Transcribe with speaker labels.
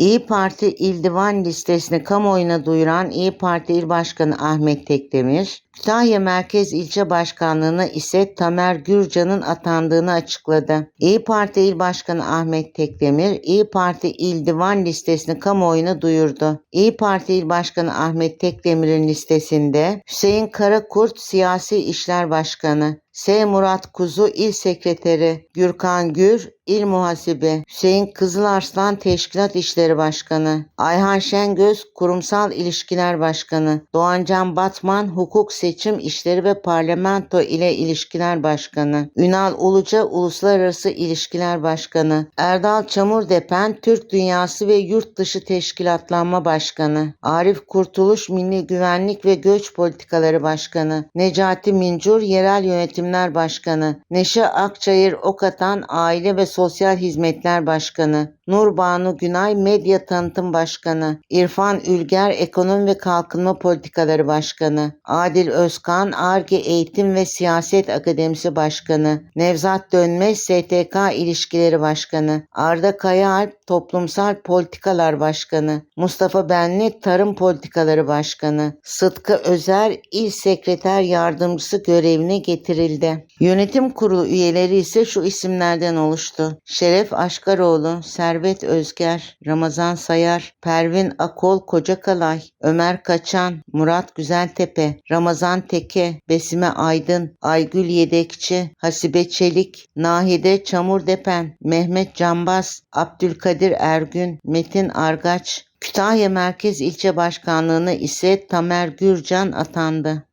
Speaker 1: İyi Parti İl Divan listesini kamuoyuna duyuran İyi Parti İl Başkanı Ahmet Tekdemir, Kütahya Merkez İlçe Başkanlığı'na ise Tamer Gürcan'ın atandığını açıkladı. İyi Parti İl Başkanı Ahmet Tekdemir, İyi Parti İl Divan listesini kamuoyuna duyurdu. İyi Parti İl Başkanı Ahmet Tekdemir'in listesinde Hüseyin Karakurt Siyasi İşler Başkanı, S. Murat Kuzu İl Sekreteri, Gürkan Gür İl Muhasibi, Hüseyin Kızılarslan Teşkilat İşleri Başkanı, Ayhan Şengöz Kurumsal İlişkiler Başkanı, Doğancan Batman Hukuk Seçim İşleri ve Parlamento ile İlişkiler Başkanı, Ünal Uluca Uluslararası İlişkiler Başkanı, Erdal Çamurdepen Türk Dünyası ve Yurt Dışı Teşkilatlanma Başkanı, Arif Kurtuluş Milli Güvenlik ve Göç Politikaları Başkanı, Necati Mincur Yerel Yönetimler Başkanı, Neşe Akçayır Okatan Aile ve Sosyal Hizmetler Başkanı, Nurbanu Günay Medya Tanıtım Başkanı, İrfan Ülger Ekonomi ve Kalkınma Politikaları Başkanı, Adil Özkan Arge Eğitim ve Siyaset Akademisi Başkanı, Nevzat Dönmez STK İlişkileri Başkanı, Arda Kayaalp Toplumsal Politikalar Başkanı, Mustafa Benli Tarım Politikaları Başkanı, Sıtkı Özer İl Sekreter Yardımcısı görevine getirildi. Yönetim kurulu üyeleri ise şu isimlerden oluştu. Şeref Aşkaroğlu, Servet Özger, Ramazan Sayar, Pervin Akol Kocakalay, Ömer Kaçan, Murat Güzeltepe, Ramazan Teke, Besime Aydın, Aygül Yedekçi, Hasibe Çelik, Nahide Çamurdepen, Mehmet Cambaz, Abdülkadir Ergün, Metin Argaç, Kütahya Merkez İlçe Başkanlığı'na ise Tamer Gürcan atandı.